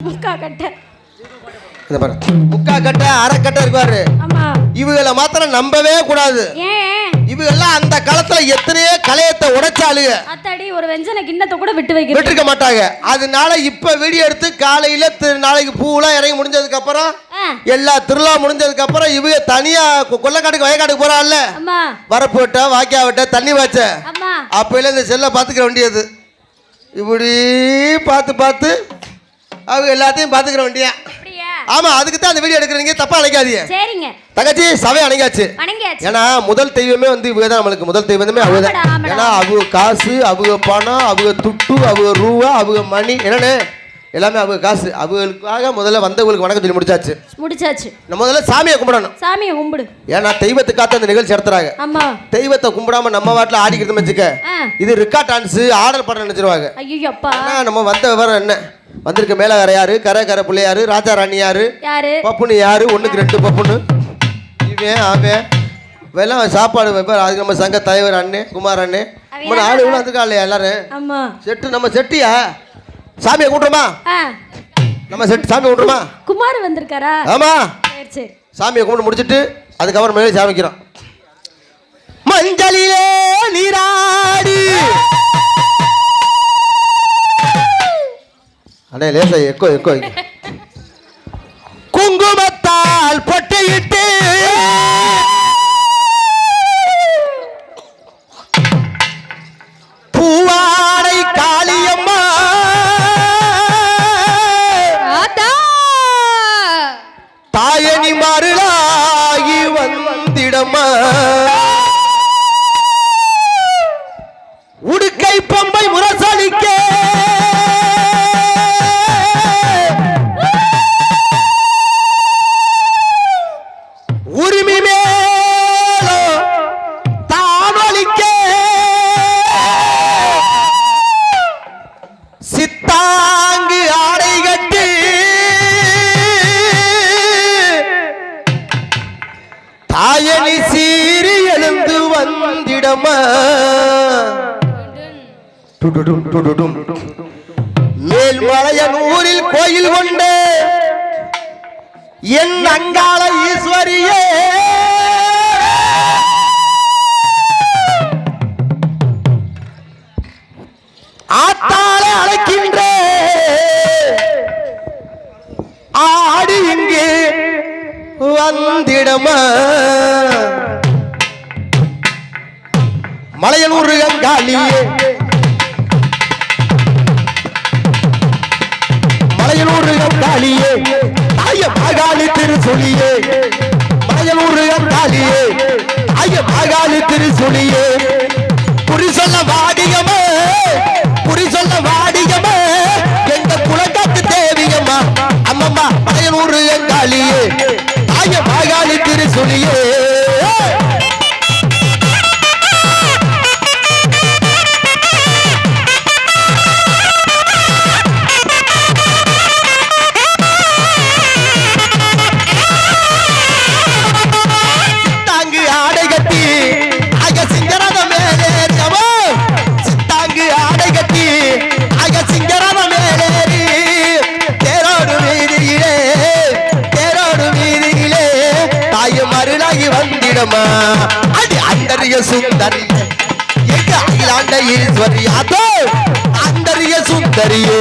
முக்கா கட்டை. இந்த பாரு. முக்கா கட்டை அரை கட்டை இருப்பாரு ஆமா. இவங்களை மாத்திரம் நம்பவே கூடாது. இவங்கெல்லாம் அந்த காலத்துல எத்தனையோ கலையத்தை உடைச்சாளுங்க. அத்தாடி ஒரு வெஞ்சனை கிண்ணத்தை கூட விட்டு வைக்கிறது. விட்டுருக்க மாட்டாங்க. அதனால இப்ப வீடியோ எடுத்து காலையில நாளைக்கு பூவெல்லாம் இறங்கி முடிஞ்சதுக்கு அப்புறம் எல்லா திருவிழா முடிஞ்சதுக்கு அப்புறம் இவங்க தனியா கொ- கொல்லைக்காட்டுக்கு வயக்காட்டுக்கு போறாள்ல. வரப்பு விட்ட வாக்கியா விட்ட தண்ணி வாச்ச அப்பையில இந்த செல்லை பார்த்துக்கிற வேண்டியது. இப்படி பார்த்து பார்த்து அவங்க எல்லாத்தையும் பார்த்துக்கிற வேண்டியா? ஆமா அதுக்கு தான் அந்த வீடியோ எடுக்கிறீங்க தப்பா நினைக்காதீங்க சரிங்க. தங்கச்சி சபை வணங்கியாச்சு ஏன்னா முதல் தெய்வமே வந்து இவங்க தான் நம்மளுக்கு. முதல் தெய்வமே அவங்க தான். ஏன்னா அவங்க காசு அவங்க பணம் அவங்க துட்டு அவங்க ரூபா அவங்க மணி என்னன்னு? எல்லாமே அவங்க காசு. அவங்களுக்காக முதல்ல வந்தவங்களுக்கு வணக்கம் சொல்லி முடிச்சாச்சு. முடிச்சாச்சு. நம்ம முதல்ல சாமியை கும்பிடணும். சாமியை கும்பிடு. ஏன்னா தெய்வத்துக்காக அந்த நிகழ்ச்சி நடத்துறாங்க. தெய்வத்தை கும்பிடாம நம்ம வாட்டில் ஆடிக்கிறது வச்சுக்க. இது ரெக்கார்ட் டான்ஸ் ஆர்டர் பண்ண நினைச்சிருவாங்க. ஐயோ அப்பா ஆனா நம்ம வந்த விவரம் என்ன? வந்திருக்க மேலகார யாரு? கரை கரை பிள்ளையாரு ராஜா ராணி யாரு? யாரு? பப்புனு யாரு? ஒண்ணுக்கு ரெண்டு பப்புனு இவன் அவன். வெள்ளம் சாப்பாடு வைப்பார் அதுக்கு நம்ம சங்க தலைவர் அண்ணே குமார் அண்ணே. நம்ம ஆளு இவ்வளோ வந்துருக்கா இல்லையா எல்லாரும் செட்டு நம்ம செட்டியா? சாமியை கூட்டுறோமா நம்ம செட்டு சாமி கூட்டுறோமா குமார் வந்திருக்காரா? ஆமா. சரி சாமியை கும்பிட்டு முடிச்சிட்டு அதுக்கப்புறம் மேலே சாமிக்கிறோம். மஞ்சளிலே நீராடி Này, 也搞一搞一 மேல்மலையனூரில் கோயில் கொண்டு என் அங்காள ஈஸ்வரியே. ஆத்தால அழைக்கின்ற. ஆடி இங்கே வந்திடமா. மலையனூர் அங்காளியே மலையனூர் தாய பாகாலி திருசொலியே மலையனூர் அங்காளியே தாய பாகாலி திருசொலியே குறி சொல்ல அந்தரிய சுந்தரி எங்க அகிலாண்ட ஈஸ்வரி அதோ அண்டரிய சுந்தரியே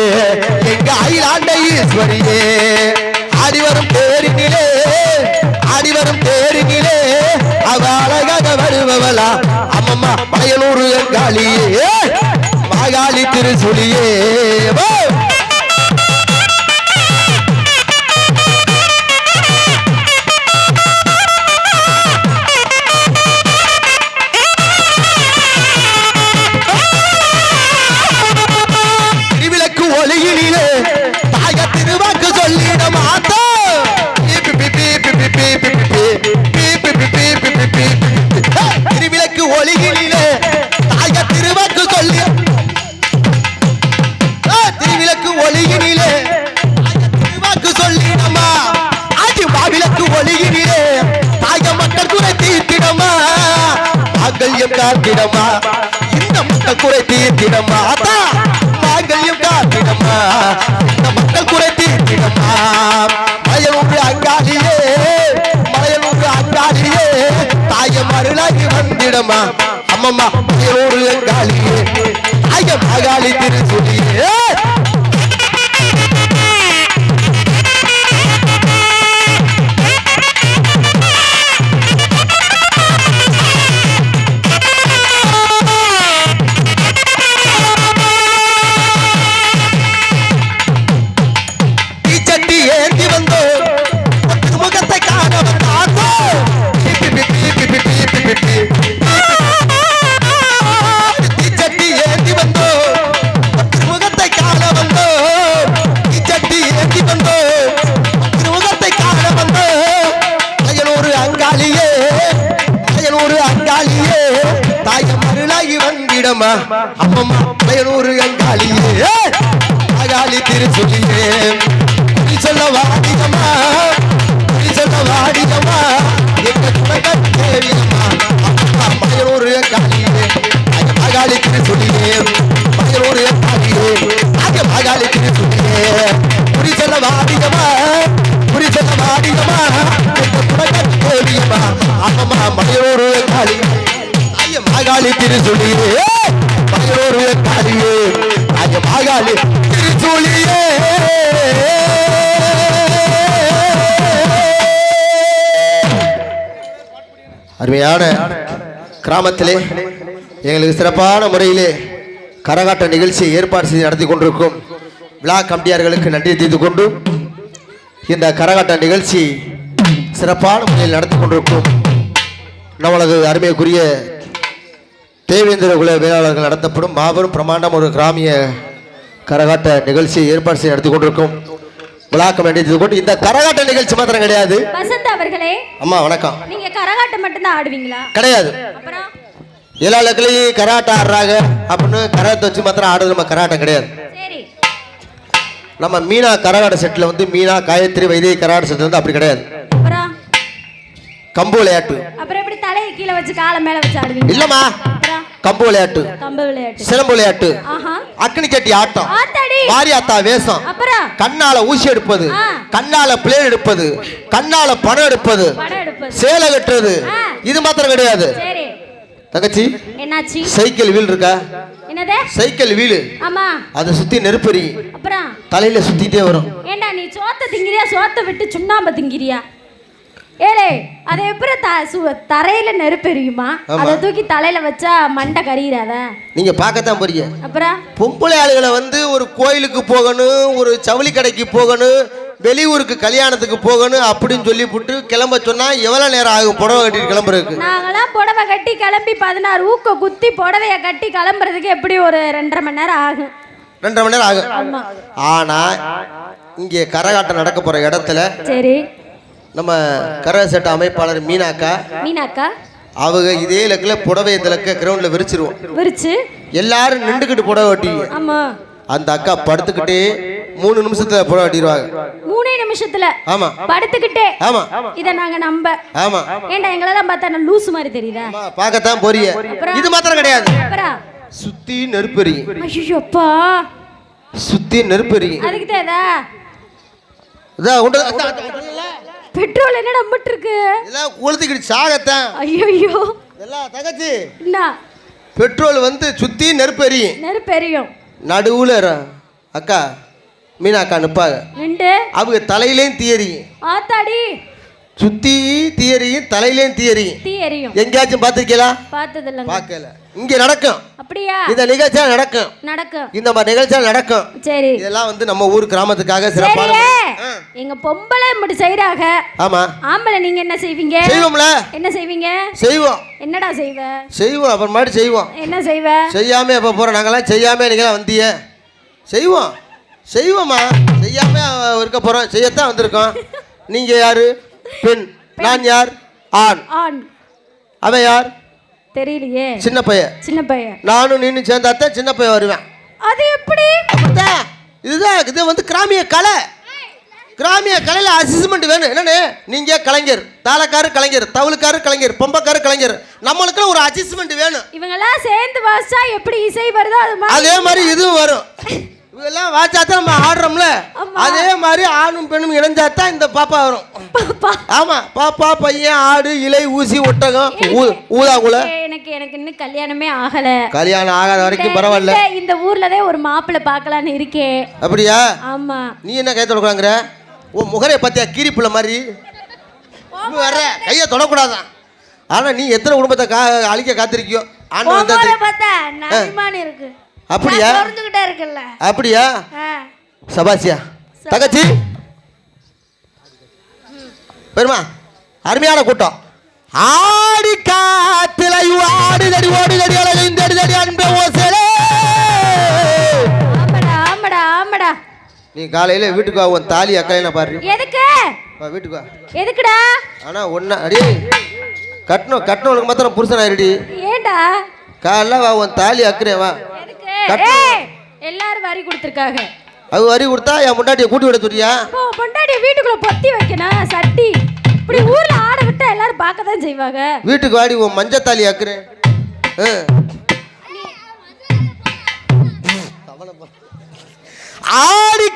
எங்க அகிலாண்ட ஈஸ்வரியே ஆடி வரும் தேரினிலே ஆடி தேரினிலே. அவ அழகாக வருபவளா. அம்மம்மா மலையனூர் காளியே மாகாளி திருசுலியே காத்திடமா இந்த மக்கள் குறை தீர்த்திடமா மாங்கல்யம் காத்திடமா இந்த மக்கள் குறை தீர்த்திடமா மலையனூர் அங்காசியே மலையனூர் அங்காசியே தாய மருளாகி வந்திடமா அம்மம்மா மலையனூர் அங்காளியே தாய மகாளி திருச்சொல்லியே. அகாளி திருச்சொல்லியே குறி சொல்ல வாடியம்மா குறி சொல்ல வாடியம்மா எங்க துணக்க தேவியம்மா அம்மா மயனூர் அங்காளியே அங்க மகாளி திருச்சொல்லியே மயனூர் அங்காளியே அங்க மகாளி திருச்சொல்லியே குறி சொல்ல வாடியம்மா குறி சொல்ல வாடியம்மா எங்க துணக்க தேவியம்மா அம்மா மயனூர் அங்காளி ஐய மாகாளி திருச்சொல்லியே மகளூர் காளியே ஐய மாகாளி அருமையான கிராமத்திலே எங்களுக்கு சிறப்பான முறையிலே கரகாட்ட நிகழ்ச்சியை ஏற்பாடு செய்து நடத்தி கொண்டிருக்கும் விழா கமிட்டியார்களுக்கு நன்றி தெரிந்து கொண்டு இந்த கரகாட்ட நிகழ்ச்சி சிறப்பான முறையில் நடத்தி கொண்டிருக்கும் நம்மளது அருமைக்குரிய தேவேந்திர குல வேளாளர்கள் நடத்தப்படும் மாபெரும் பிரமாண்டம் ஒரு கிராமிய கரகாட்ட நிகழ்ச்சியை ஏற்பாடு செய்து நடத்தி கொண்டிருக்கும். விழாக்கம் வேண்டியது கொண்டு இந்த கரகாட்ட நிகழ்ச்சி மாத்திரம் கிடையாது. வசந்த் அவர்களே. அம்மா வணக்கம். நீங்க கரகாட்டம் மட்டும்தான் ஆடுவீங்களா? கிடையாது. எல்லா இடத்துலையும் கராட்டம் ஆடுறாங்க. அப்படின்னு கராத்தை வச்சு மாத்திரம் ஆடுறது நம்ம கராட்டம் கிடையாது. நம்ம மீனா கரகாட்ட செட்டில் வந்து மீனா காயத்ரி வைத்திய கரகாட்ட செட்டில் வந்து அப்படி கிடையாது. கம்பு விளையாட்டு. அப்புறம் எப்படி தலையை கீழே வச்சு காலை மேல வச்சு ஆடுவீங்க? இல்லம்மா. கம்பு விளையாட்டு. கம்பு விளையாட்டு. சிலம்பு விளையாட்டு. அக்னி கட்டி ஆட்டம். மாரியாத்தா வேஷம். அப்புறம்? கண்ணால ஊசி எடுப்பது. கண்ணால பிளேன் எடுப்பது. கண்ணால பணம் எடுப்பது. சேலை கட்டுறது. இது மாத்திரம் கிடையாது. தங்கச்சி என்னாச்சு? சைக்கிள் வீல் இருக்கா? Cycle wheel. அதை சுத்தி நெருப்பெறி. அப்புறம்? தலையில சுத்திட்டே வரும். ஏண்டா நீ சோத்த திங்கிறியா? சோத்த விட்டு சுண்ணாம்பு திங்கிறியா? ஏலே அதை எப்படி த சு தரையில நெருப்பெரியுமா ஆமா. அதை தூக்கி தலையில வச்சா மண்டை கரியிறாத நீங்க பார்க்கத்தான் போறீங்க. அப்புறம்? பொம்பளை ஆளுகளை வந்து ஒரு கோயிலுக்கு போகணும் ஒரு ஜவுளி கடைக்கு போகணும் வெளியூருக்கு கல்யாணத்துக்கு போகணும் அப்படின்னு சொல்லி போட்டு கிளம்ப சொன்னா எவ்வளவு நேரம் ஆகும் புடவை கட்டிட்டு கிளம்புறதுக்கு? நாங்களாம் புடவை கட்டி கிளம்பி பதினாறு ஊக்க குத்தி புடவைய கட்டி கிளம்புறதுக்கு எப்படி ஒரு ரெண்டரை மணி நேரம் ஆகும்? ரெண்டரை மணி நேரம் ஆகும். ஆனா இங்கே கரகாட்டம் நடக்க போற இடத்துல சரி. நம்ம கரக சட்ட அமைப்பாளர் மீனாக்கா. மீனாக்கா? அவங்க இதே இலக்கில் புடவைய திலக்க கிரவுண்டில் விரிச்சிருவோம். விரிச்சு? எல்லாரும் நின்றுக்கிட்டு புடவை வெட்டிங்க ஆமா. அந்த அக்கா படுத்துக்கிட்டே மூணு நிமிஷத்துல புடவை வெட்டிடுவாங்க மூணே நிமிஷத்துல. ஆமா. படுத்துக்கிட்டே. ஆமா. இத நாங்க நம்ப. ஆமா. ஏண்டா எங்களெல்லாம் பார்த்தா நான் லூசு மாதிரி தெரியுதா? பார்க்கத்தான் போறிய இது மாத்திரம் கிடையாது. சுத்தி நெருப்பெறி ஐயோ அப்பா சுத்தி நெருப்பெறி அதுக்கு தேதா இதான் உண்டு. பெட்ரோல் என்ன நம்பிட்டு இருக்கு? இதெல்லாம் கொளுத்திக்கிட்டு சாகத்தான். ஐயோ எல்லாம் தங்கச்சி. என்ன? பெட்ரோல் வந்து சுத்தி நெருப்பெறி நெருப்பெரியும் நடுவுல ர- அக்கா மீனா அக்கா நிப்பாங்க நின்று. அவங்க தலையிலேயும் தீயறியும் ஆத்தாடி. சுத்தி தீயறியும் தலையிலேயும் தீயறியும் தீ எரியும். எங்கேயாச்சும் பார்த்துருக்கீங்களா பார்த்தது இல்லைங்க பார்க்கல. இங்க நடக்கும். அப்படியா? இந்த நிகழ்ச்சியா நடக்கும். நடக்கும். இந்த மாதிரி நிகழ்ச்சியா நடக்கும். சரி. இதெல்லாம் வந்து நம்ம ஊர் கிராமத்துக்காக சிறப்பான. எங்க பொம்பளை இப்படி செய்யறாங்க ஆமா. ஆம்பளை நீங்க என்ன செய்வீங்க? செய்வோம்ல. என்ன செய்வீங்க? செய்வோம். என்னடா செய்வ? செய்வோம். அப்புறமாட்டி செய்வோம். என்ன செய்வ? செய்யாம எப்போ போகிறோம் நாங்களாம் செய்யாம நீங்களாம் வந்திய. செய்வோம். செய்வோம்மா. செய்யாம இருக்க போகிறோம் செய்யத்தான் வந்திருக்கோம். நீங்கள் யாரு? பெண். நான் யார்? ஆண். ஆண். அவன் யார்? தெரியலையே. சின்ன பையன் சின்ன பையன் நானும் நீனும் சேர்ந்தாத்தான் சின்ன பையன் வருவேன். அது எப்படி? இதுதான் இது வந்து கிராமிய கலை. கிராமிய கலையில் அசிஸ்மெண்ட் வேணும். என்னண்ணே? நீங்கள் கலைஞர் தாளக்காரு கலைஞர் தவுளுக்காரு கலைஞர் பொம்பக்காரு கலைஞர். நம்மளுக்குன்னு ஒரு அசிஸ்மெண்ட் வேணும். இவங்கெல்லாம் சேர்ந்து வாசிச்சா எப்படி இசை வருதோ அது அதே மாதிரி இதுவும் வரும். இதெல்லாம் வாச்சாத்தான் நம்ம ஆடுறோம்ல. அதே மாதிரி ஆணும் பெண்ணும் இணைஞ்சாதான் இந்த பாப்பா வரும். ஆமா பாப்பா பையன் ஆடு இலை ஊசி ஒட்டகம் ஊ- ஊதாங்குல ஏ, எனக்கு எனக்கு இன்னும் கல்யாணமே ஆகல. கல்யாணம் ஆகாத வரைக்கும் பரவாயில்ல. இந்த- ஊர்லதான் ஒரு மாப்பிள்ளை பார்க்கலான்னு இருக்கேன். அப்படியா? ஆமா. நீ என்ன கை தொடக்குறாங்கிற உன் முகரை பத்தியா கீரிப்புள்ள மாதிரி. வர்ற கையை தொடக்கூடாதான் ஆனா நீ எத்தனை குடும்பத்தை கா அழிக்க காத்திருக்கியோ? ஆண்டு வந்தாச்சு பார்த்தா நரிமான் இருக்கு. அப்படியா? இருக்குல்ல அப்படியா. சபாசியா? தங்கச்சி? பெருமா அருமையான கூட்டம். ஆடி காத்துல ஆடுதடி ஓடுதடி அழகைந்தடி தடி அன்பே ஓசலே ஆமாடா ஆமாடா ஆமாடா. நீ காலையில வீட்டுக்கு வா உன் தாலி அக்கலைன பாரு. எதுக்கு? வா வீட்டுக்கு வா. எதுக்குடா? ஆனா ஒன்னா அடி கட்டணும் கட்டணவனுக்கு மாத்திரம் புருஷன் ஆயிடுடி ஏன்டா காலைல வா உன் தாலி அக்கிறேன் வா. எல்லாரும் வரி கொடுத்துருக்காங்க. அது வரி கொடுத்தா என் முண்டாட்டியை கூட்டி விட சொல்றியா? பொண்டாட்டிய வீட்டுக்குள்ள பொத்தி வைக்கணும் சட்டி. இப்படி ஊர்ல ஆட விட்டா எல்லாரும் பார்க்க தான் செய்வாங்க. வீட்டுக்கு வாடி உன் மஞ்சள் தாலி அக்கிறேன் ஆ. ஆடி